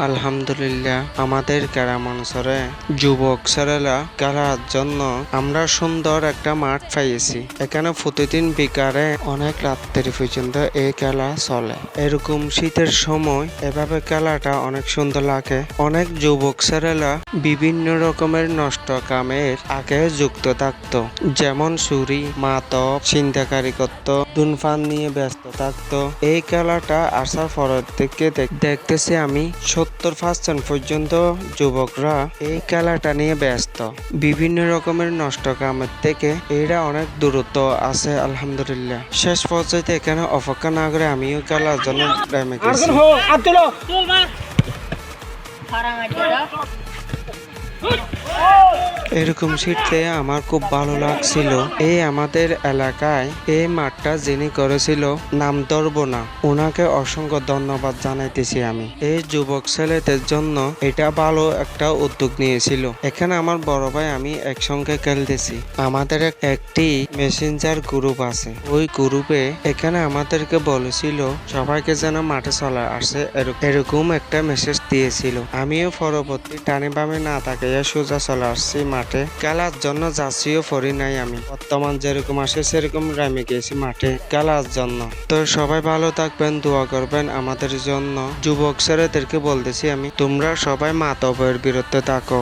আলহামদুলিল্লাহ। আমাদের গ্রাম অঞ্চলে যুবক ছেলেরা খেলার জন্য আমরা সুন্দর একটা মাঠ পাইয়েছি। এখানে প্রতিদিন বিকালে অনেক রাত্রি পর্যন্ত এই খেলা চলে। এরকম শীতের সময় এভাবে খেলাটা অনেক সুন্দর লাগে। অনেক যুবক ছেলেরা বিভিন্ন রকমের নষ্ট কামের আগে যুক্ত থাকতো। যেমন চুরি মাতব চিন্তাকারী করত, ধূমপান নিয়ে ব্যস্ত থাকতো। এই খেলাটা আসার পরের থেকে দেখ- দেখতেছি আমি সত্তর পার্সেন্ট পর্যন্ত যুবকরা এই খেলাটা নিয়ে ব্যস্ত। বিভিন্ন রকমের নষ্ট কামের থেকে এরা অনেক দূরত্ব আছে আলহামদুলিল্লাহ। শেষ পর্যায়ে এখানে অপেক্ষা না করে আমিও খেলার জন্য নেমে গেছি। আইডিয়া এরকম শীতে আমার খুব ভালো লাগছিল। এই আমাদের এলাকায় এই মাঠটা যিনি করেছিল নাম ধরব না ওনাকে অসংখ্য ধন্যবাদ জানাইতেছি আমি। এই যুবক ছেলেদের জন্য এটা ভালো একটা উদ্যোগ নিয়েছিল। এখানে আমার বড় ভাই, আমি একসঙ্গে খেলতেছি। আমাদের একটি মেসেঞ্জার গ্রুপ আছে। ওই গ্রুপে এখানে আমাদেরকে বলেছিল, সবাইকে যেন মাঠে চলে আসে এরকম একটা মেসেজ দিয়েছিল। আমিও পরবর্তী টানে বামে না তাকাইয়া সোজা চলে আসছি মাঠে। খেলার জন্য যাচ্ছিও পড়ি নাই আমি। বর্তমান যেরকম আসে সেরকম রামে গেছি মাঠে খেলার জন্য। তো সবাই ভালো থাকবেন, দোয়া করবেন আমাদের জন্য। যুবক ছেলেদেরকে বলতেছি আমি, তোমরা সবাই মাতবের বিরুদ্ধে থাকো।